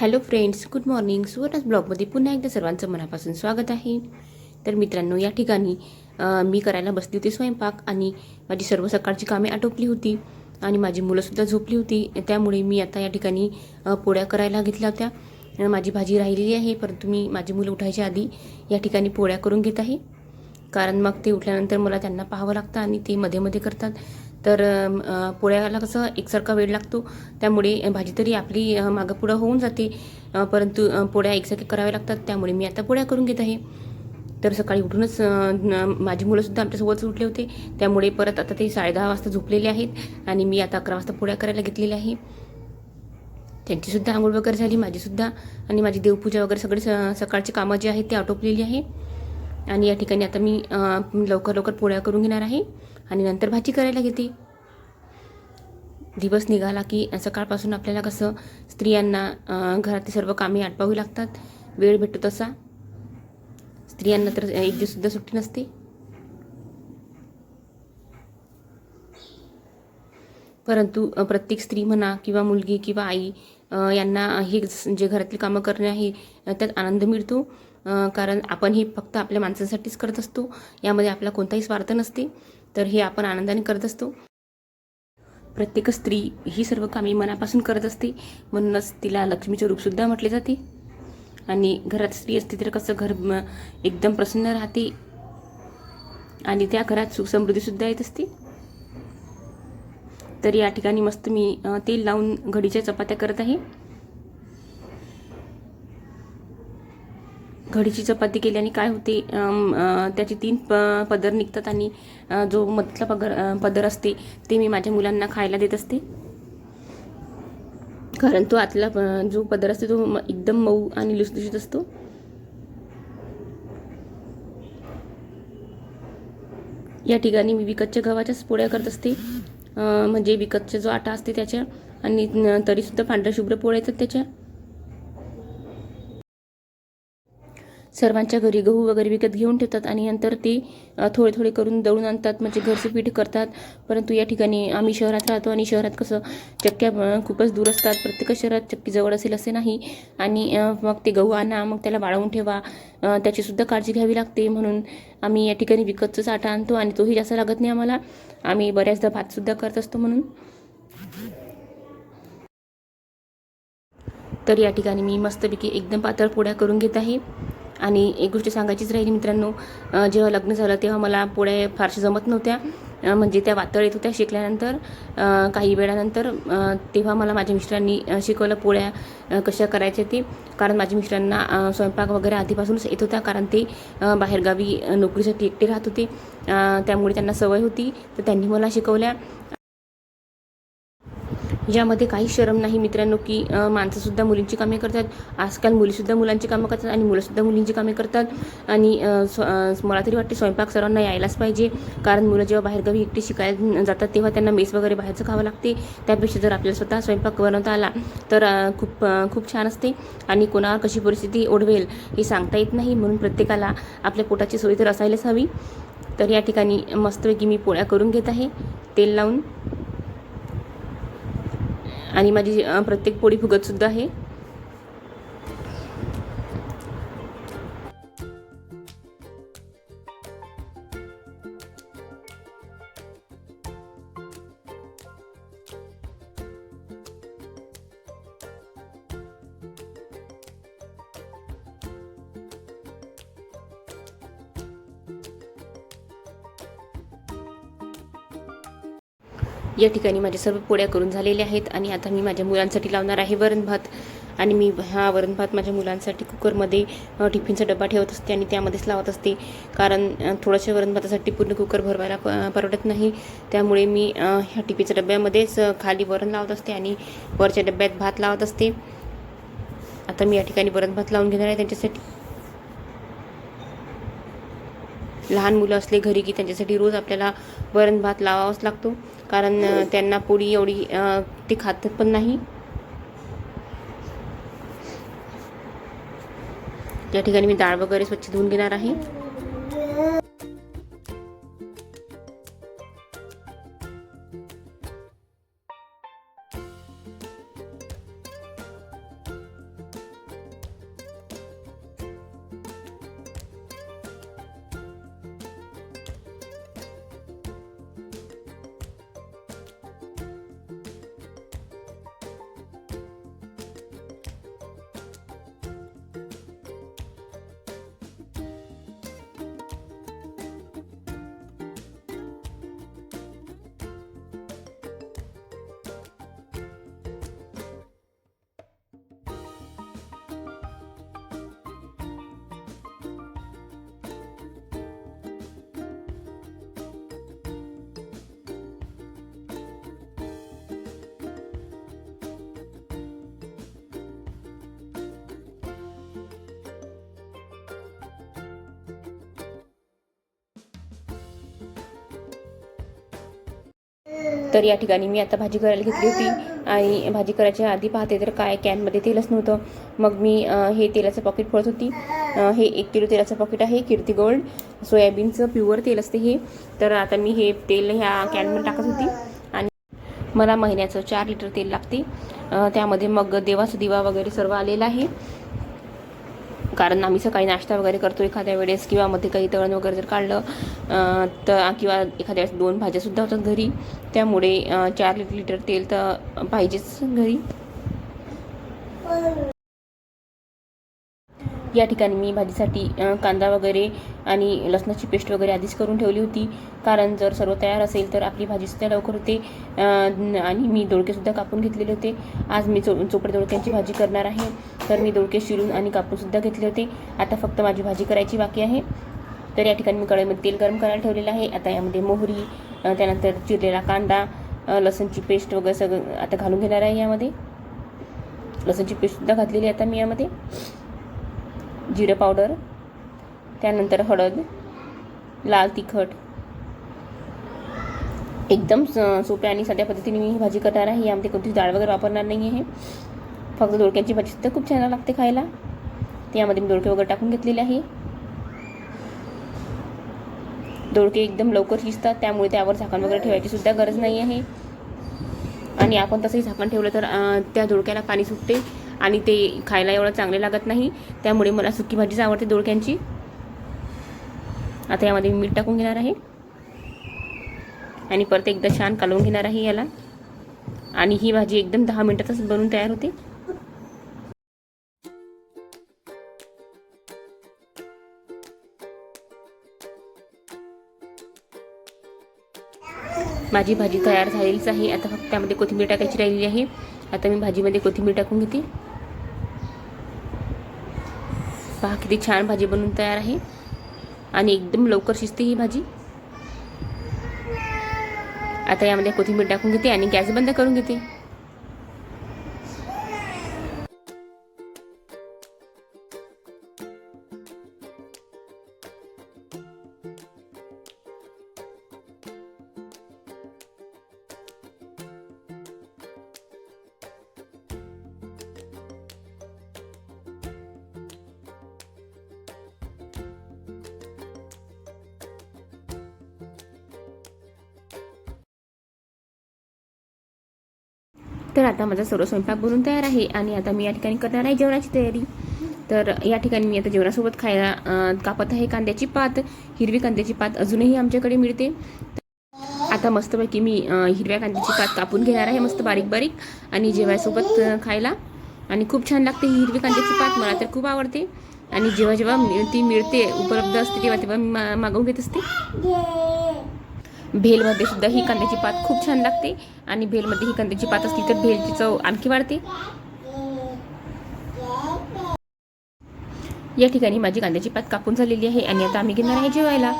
Hello friends good morning Suvarna's ब्लॉगमध्ये पुन्हा एकदा सर्वांचं मनापासून स्वागत आहे. तर मित्रांनो या ठिकाणी मी करायला बसली होती स्वयंपाक आणि माझी सर्व सकाळची कामे आटोपली होती आणि माझी मुलंसुद्धा झोपली होती. त्यामुळे मी आता या ठिकाणी पोळ्या करायला घेतल्या होत्या. माझी भाजी राहिलेली आहे परंतु मी माझी मुलं उठायच्या आधी या ठिकाणी पोळ्या करून घेत आहे. कारण मग ते उठल्यानंतर मला त्यांना पाहावं लागतं आणि ते मध्ये मध्ये करतात. तर पोळ्याला कसं एकसारखा वेळ लागतो त्यामुळे भाजी तरी आपली अ, मागं पुढं होऊन जाते. परंतु पोळ्या एकसारख्या कराव्या लागतात त्यामुळे मी आता पोळ्या करून घेत आहे. तर सकाळी उठूनच माझी मुलंसुद्धा आमच्यासोबतच उठले होते. त्यामुळे परत आता ते साडेदहा वाजता झोपलेले आहेत आणि मी आता अकरा वाजता पोळ्या करायला घेतलेल्या आहे. त्यांचीसुद्धा आंघोळ वगैरे झाली माझीसुद्धा आणि माझी देवपूजा वगैरे सगळे स सकाळची कामं जी आहेत ती आटोपलेली आहे. आणि या ठिकाणी आता मी लवकर लवकर पोळ्या करून घेणार आहे आणि नंतर भाजी करायला घेते. दिवस निघाला की सकाळपासून आपल्याला कसं स्त्रियांना घरातील घरातली सर्व कामे आटपावी लागतात. वेळ भेटतो तसा. स्त्रियांना तर एक दिवससुद्धा सुट्टी नसते. परंतु प्रत्येक स्त्री म्हणा किंवा मुलगी किंवा आई यांना हे जे घरातली कामं करणे आहे त्यात आनंद मिळतो. कारण आपण हे फक्त आपल्या माणसांसाठीच करत असतो. यामध्ये आपला कोणताही स्वार्थ नसते. तर हे आपण आनंदाने करत असतो. प्रत्येक स्त्री ही सर्व कामे मनापासून करत असते. म्हणूनच तिला लक्ष्मीचे रूपसुद्धा म्हटले जाते. आणि घरात स्त्री असते तर कसं घर एकदम प्रसन्न राहते. आणि त्या घरात सुख समृद्धीसुद्धा येत असते. तर या ठिकाणी मस्त मी तेल लावून घडीच्या चपात्या करत आहे. घडीची चपाती केल्याने काय होते त्याचे तीन प पदर निघतात आणि जो मधला पगर पदर असते ते मी माझ्या मुलांना खायला देत असते. कारण तो आतला जो पदर असतो तो म- एकदम मऊ आणि लुसलुशीत असतो. या ठिकाणी मी विकतच्या गव्हाच्याच पोळ्या करत असते. म्हणजे विकतचा जो आटा असते त्याच्या आणि तरीसुद्धा पांढऱ्या शुभ्र पोळ्या येतात त्याच्या. सर्वांच्या घरी गहू वगैरे विकत घेऊन ठेवतात आणि नंतर ते थोडे थोडे करून दळून आणतात म्हणजे घरचं पीठ करतात. परंतु या ठिकाणी आम्ही शहरात राहतो आणि शहरात कसं चक्क्या खूपच दूर असतात. प्रत्येक शहरात चक्की जवळ असेल असे नाही. आणि मग ते गहू आणा मग त्याला वाळवून ठेवा. त्याचीसुद्धा काळजी घ्यावी लागते. म्हणून आम्ही या ठिकाणी विकतचा आटा आणतो आणि तोही जास्त लागत नाही आम्हाला. आम्ही बऱ्याचदा भातसुद्धा करत असतो म्हणून. तर या ठिकाणी मी मस्तपैकी एकदम पातळ पोळ्या करून घेत आहे. आणि एक गोष्ट सांगायचीच राहिली मित्रांनो जेव्हा लग्न झालं तेव्हा मला पोळ्या फारशा जमत नव्हत्या. म्हणजे त्या वातळ येत होत्या शिकल्यानंतर काही वेळानंतर तेव्हा मला माझ्या मिस्टरांनी शिकवलं पोळ्या कशा करायच्या ते. कारण माझ्या मिस्टरांना स्वयंपाक वगैरे आधीपासूनच येत होता कारण ते बाहेरगावी नोकरीसाठी एकटे राहत होते. त्यामुळे त्यांना सवय होती तर त्यांनी मला शिकवल्या. यामध्ये काही शरम नाही मित्रांनो की माणसंसुद्धा मुलींची कामे करतात. आजकाल मुलीसुद्धा मुलांची कामं करतात आणि मुलंसुद्धा मुलींची कामे करतात. आणि स्व मला तरी वाटते स्वयंपाक सर्वांना यायलाच पाहिजे. कारण मुलं जेव्हा बाहेरगावी एकटी शिकायला जातात तेव्हा त्यांना मेस वगैरे बाहेरचं खावं लागते. त्यापेक्षा जर आपल्याला स्वतः स्वयंपाक बनवता आला तर खूप खूप छान असते. आणि कोणावर कशी परिस्थिती ओढवेल हे सांगता येत नाही. म्हणून प्रत्येकाला आपल्या पोटाची सोय तर असायलाच हवी. तर या ठिकाणी मस्तपैकी मी पोळ्या करून घेत आहे. तेल लावून आणि माझी प्रत्येक पोळी फुगतसुद्धा आहे. या ठिकाणी माझ्या सर्व पोळ्या करून झालेल्या आहेत आणि आता मी माझ्या मुलांसाठी लावणार आहे वरण भात. आणि मी हा वरण भात माझ्या मुलांसाठी कुकरमध्ये टिफिनचा डबा ठेवत असते आणि त्यामध्येच लावत असते. कारण थोडंशा थोड्याशा वरण भातासाठी पूर्ण कुकर भरवायला प- परवडत नाही. त्यामुळे मी ह्या टिफिनच्या डब्यामध्येच खाली वरण लावत असते आणि वरच्या डब्यात भात लावत असते. आता मी या ठिकाणी वरण भात लावून घेणार आहे त्यांच्यासाठी. लहान मुलं असले घरी की त्यांच्यासाठी रोज आपल्याला वरण भात लावावाच लागतो. कारण त्यांना पोळी एवढी ते खातात पण नाही. या ठिकाणी मी डाळ वगैरे स्वच्छ धुवून घेणार आहे. तर या ठिकाणी मी आता भाजी करायला घेतली होती. आणि भाजी करायच्या आधी पाहते तर काय कॅनमध्ये तेलच नव्हतं. मग मी हे तेलाचं पॉकेट फोडत होती. हे एक किलो तेलाचं पॉकेट आहे कीर्ती गोल्ड सोयाबीनचं प्युअर तेल असते हे. तर आता मी हे तेल ह्या कॅनमध्ये टाकत होती. आणि मला महिन्याचं चार लिटर तेल लागते. त्यामध्ये मग देवाचा दिवा वगैरे सर्व आलेला आहे. कारण आम्ही सकाळी नाश्ता वगैरे करतो एखाद्या वेळेस किंवा मध्ये काही तळण वगैरे जर काढलं तर किंवा एखाद्या वेळेस दोन भाज्यासुद्धा होतात घरी त्यामुळे चार लिटर तेल तर पाहिजेच घरी. या ठिकाणी मी भाजीसाठी कांदा वगैरे आणि लसणाची पेस्ट वगैरे आधीच करून ठेवली होती. कारण जर सर्व तयार असेल तर आपली भाजीसुद्धा लवकर होते. आणि मी दोडकेसुद्धा कापून घेतलेले होते. आज मी चो चोपडे दोडक्यांची भाजी करणार आहे. तर मी दोडके शिरून आणि कापूनसुद्धा घेतले होते. आता फक्त माझी भाजी करायची बाकी आहे. तर या ठिकाणी मी कढईमध्ये तेल गरम करायला ठेवलेलं आहे. आता यामध्ये मोहरी त्यानंतर चिरलेला कांदा लसणची पेस्ट वगैरे सगळं आता घालून घेणार आहे यामध्ये. लसणची पेस्टसुद्धा घातलेली आहे आता मी यामध्ये. जिरं पावडर त्यानंतर हळद लाल तिखट. एकदम स- सोप्या आणि साध्या पद्धतीने मी ही भाजी करणार आहे. यामध्ये कोणतीच डाळ वगैरे वापरणार नाही आहे फक्त दोडक्यांची भाजी सुद्धा खूप छान लागते खायला. त्यामध्ये मी दोडके वगैरे टाकून घेतलेले आहे. दोडके एकदम लवकर शिजतात त्यामुळे त्यावर झाकण वगैरे ठेवायची सुद्धा गरज नाही आहे आणि आपण तसंही झाकण ठेवलं तर त्या दोडक्याला पाणी सुटते. आणि ते खायला एवढं चांगले लागत नाही. त्यामुळे मला सुकी भाजीच आवडते दोडक्यांची. आता यामध्ये मीठ टाकून घेणार आहे. आणि परत एकदा छान कालवून घेणार आहे याला. आणि ही भाजी एकदम दहा मिनिटातच बनवून तयार होते. माझी भाजी तयार झालेलीच आहे. आता फक्त त्यामध्ये कोथिंबीर टाकायची राहिलेली आहे. आता मी भाजीमध्ये कोथिंबीर टाकून घेते. पहा किती छान भाजी बनवून तयार आहे. आणि एकदम लवकर शिजते ही भाजी. आता यामध्ये कोथिंबीर टाकून घेते आणि गॅस बंद करून घेते. तर आता माझा सर्व स्वयंपाक बनून तयार आहे आणि आता मी या ठिकाणी करणार आहे जेवणाची तयारी. तर या ठिकाणी मी आता जेवणासोबत खायला कापत आहे कांद्याची पात हिरवी कांद्याची पात अजूनही आमच्याकडे मिळते. आता मस्तपैकी मी हिरव्या कांद्याची पात कापून घेणार आहे मस्त बारीक बारीक आणि जेवायसोबत खायला. आणि खूप छान लागते ही हिरवी कांद्याची पात मला तर खूप आवडते. आणि जेव्हा जेव्हा ती मिळते उपलब्ध असते तेव्हा तेव्हा मी मा- मागवून घेत असते. भेलमध्ये सुद्धा ही कांद्याची पात खूप छान लागते आणि भेलमध्ये ही कांद्याची पात असली तर भेलची चव आणखी वाढते. या ठिकाणी माझी कांद्याची पात कापून झालेली आहे आणि आता आम्ही घेणार आहे जेवायला.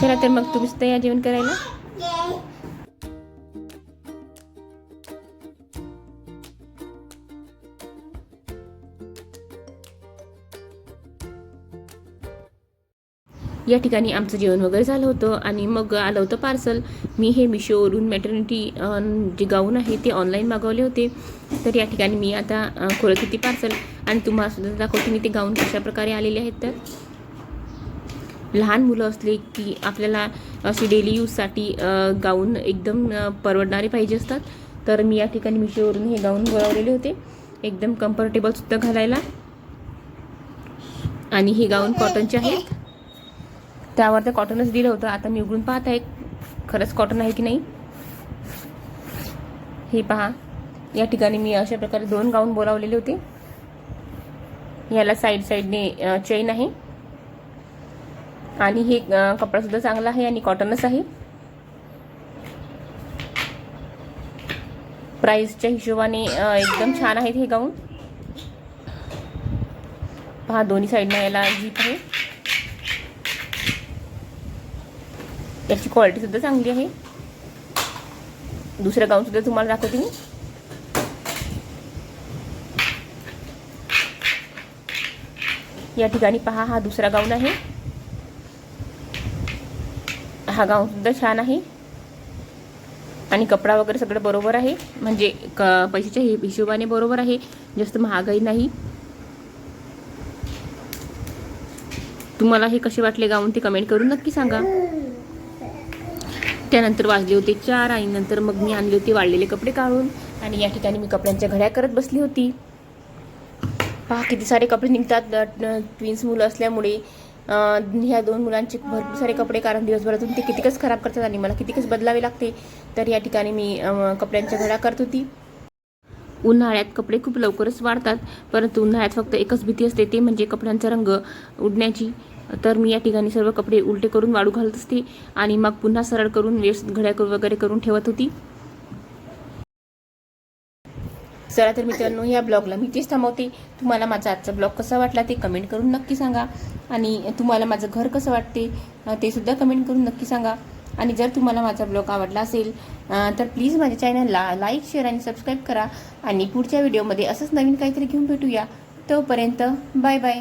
चला तर मग तुम्ही सुद्धा या जेवण करायला. या ठिकाणी आमचं जेवण वगैरे झालं होतं आणि मग आलं होतं पार्सल. मी हे मिशोवरून मॅटर्निटी जे गाऊन आहे ते ऑनलाईन मागवले होते. तर या ठिकाणी मी आता खोलत होती पार्सल. आणि तुम्हाला सुद्धा दाखवते मी ते गाऊन कशा प्रकारे आलेले आहेत तर. लहान मुलं असले की आपल्याला असे डेली यूजसाठी गाऊन एकदम परवडणारे पाहिजे असतात. तर मी या ठिकाणी मिशोवरून हे गाऊन बोलावलेले होते. एकदम कम्फर्टेबलसुद्धा घालायला. आणि हे गाऊन कॉटनचे आहेत. त्यावर ते कॉटनच दिलं होतं. आता मी उघडून पाहत आहे खरंच कॉटन आहे की नाही? हे पहा. या ठिकाणी मी अशा प्रकारे दोन गाऊन बोलावलेले होते. याला साईड साईडने चेन आहे. आणि हे कपडासुद्धा चांगला आहे आणि कॉटनच आहे. प्राईसच्या हिशोबाने एकदम छान आहेत हे गाऊन पहा दोन्ही साईडनं याला जीप आहे. याची क्वालिटी सुद्धा चांगली आहे. दुसरं गाऊन सुद्धा तुम्हाला दाखवते मी. या ठिकाणी पहा हा दुसरा गाऊन आहे. हा गाऊन सुद्धा छान आहे. आणि कपडा वगैरे सगळं बरोबर आहे. म्हणजे क पैशाच्या हिशोबाने बरोबर आहे. जास्त महागाई नाही. तुम्हाला हे कसे वाटले गाऊन ते कमेंट करून नक्की सांगा. त्यानंतर वाजले होते चार आणि नंतर मग मी आणले होते वाळलेले कपडे काढून. आणि या ठिकाणी मी कपड्यांच्या घड्या करत बसली होती. पहा किती सारे कपडे निघतात. ट्विन्स मुलं असल्यामुळे ह्या दोन मुलांचे भरपूर सारे कपडे कारण दिवसभरातून ते कितीकच खराब करतात आणि मला कितीकच बदलावे लागते. तर या ठिकाणी मी कपड्यांच्या घड्या करत होती. उन्हाळ्यात कपडे खूप लवकरच वाढतात. परंतु उन्हाळ्यात फक्त एकच भीती असते ते म्हणजे कपड्यांचा रंग उडण्याची. तर मी या ठिकाणी सर्व कपडे उलटे करून वाळू घालत असते आणि मग पुन्हा सरळ करून वेस्ट घड्या वगैरे करून ठेवत होती. चला तर मित्रांनो या ब्लॉगला मी तेच थांबवते. तुम्हाला माझा आजचा ब्लॉग कसा वाटला ते कमेंट करून नक्की सांगा. आणि तुम्हाला माझं घर कसं वाटते तेसुद्धा ते सुद्धा कमेंट करून नक्की सांगा. आणि जर तुम्हाला माझा ब्लॉग आवडला असेल तर प्लीज माझ्या चॅनलला लाईक शेअर आणि सबस्क्राईब करा. आणि पुढच्या व्हिडिओमध्ये असंच नवीन काहीतरी घेऊन भेटूया. तोपर्यंत बाय बाय.